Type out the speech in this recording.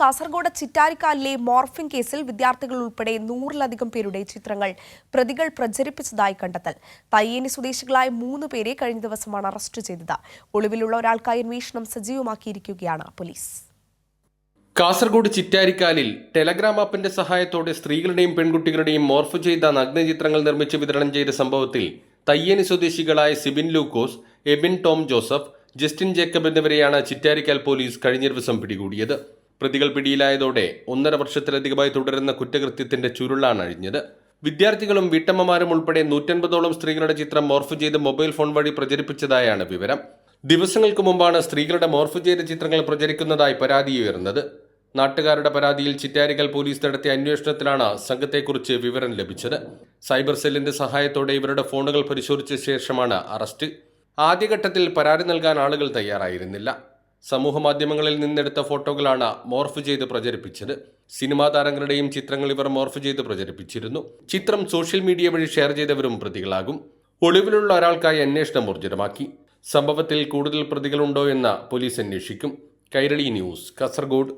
Kasaragod ചിറ്റാരിക്കാലിലെ morphing കേസിൽ വിദ്യാർത്ഥികൾ ഉൾപ്പെടെ നൂറിലധികം പേരുടെ ചിത്രങ്ങൾ പ്രതികൾ പ്രചരിപ്പിച്ചതായി കണ്ടെത്തൽ. തയ്യേനി സ്വദേശികളായ മൂന്ന് പേരെ കഴിഞ്ഞ ദിവസമാണ് അറസ്റ്റ് ചെയ്തത്. ഒളിവിലുള്ള ഒരാൾക്കായി അന്വേഷണം സജീവമാക്കിയിരിക്കുകയാണ് പോലീസ്. കാസർഗോഡ് ചിറ്റാരിക്കാലിൽ ടെലഗ്രാം ആപ്പിന്റെ സഹായത്തോടെ സ്ത്രീകളുടെയും പെൺകുട്ടികളുടെയും മോർഫ് ചെയ്ത നഗ്നചിത്രങ്ങൾ നിർമ്മിച്ച് വിതരണം ചെയ്ത സംഭവത്തിൽ തയ്യേനി സ്വദേശികളായ Sibin Lukose Abin Tom Joseph Justin Jacob എന്നിവരെയാണ് ചിറ്റാരിക്കാൽ പോലീസ് കഴിഞ്ഞ ദിവസം പിടികൂടിയത്. പ്രതികൾ പിടിയിലായതോടെ ഒന്നര വർഷത്തിലധികമായി തുടരുന്ന കുറ്റകൃത്യത്തിന്റെ ചുരുളാണ് അഴിഞ്ഞത്. വിദ്യാർത്ഥികളും വീട്ടമ്മമാരും ഉൾപ്പെടെ നൂറ്റൻപതോളം സ്ത്രീകളുടെ ചിത്രം മോർഫ് ചെയ്ത് മൊബൈൽ ഫോൺ വഴി പ്രചരിപ്പിച്ചതായാണ് വിവരം. ദിവസങ്ങൾക്ക് മുമ്പാണ് സ്ത്രീകളുടെ മോർഫ് ചെയ്ത ചിത്രങ്ങൾ പ്രചരിക്കുന്നതായി പരാതി ഉയർന്നത്. നാട്ടുകാരുടെ പരാതിയിൽ ചിറ്റാരിക്കൽ പോലീസ് നടത്തിയ അന്വേഷണത്തിലാണ് സംഘത്തെക്കുറിച്ച് വിവരം ലഭിച്ചത്. സൈബർ സെല്ലിന്റെ സഹായത്തോടെ ഇവരുടെ ഫോണുകൾ പരിശോധിച്ച ശേഷമാണ് അറസ്റ്റ്. ആദ്യഘട്ടത്തിൽ പരാതി നൽകാൻ ആളുകൾ തയ്യാറായിരുന്നില്ല. സമൂഹ മാധ്യമങ്ങളിൽ നിന്നെടുത്ത ഫോട്ടോകളാണ് മോർഫ് ചെയ്ത് പ്രചരിപ്പിച്ചത്. സിനിമാ താരങ്ങളുടെയും ചിത്രങ്ങൾ ഇവർ മോർഫ് ചെയ്ത് പ്രചരിപ്പിച്ചിരുന്നു. ചിത്രം സോഷ്യൽ മീഡിയ വഴി ഷെയർ ചെയ്തവരും പ്രതികളാകും. ഒളിവിലുള്ള ഒരാൾക്കായി അന്വേഷണം ഊർജിതമാക്കി സംഭവത്തിൽ കൂടുതൽ പ്രതികളുണ്ടോ എന്ന് പോലീസ് അന്വേഷിക്കും. കൈരളി ന്യൂസ് കാസർഗോഡ്.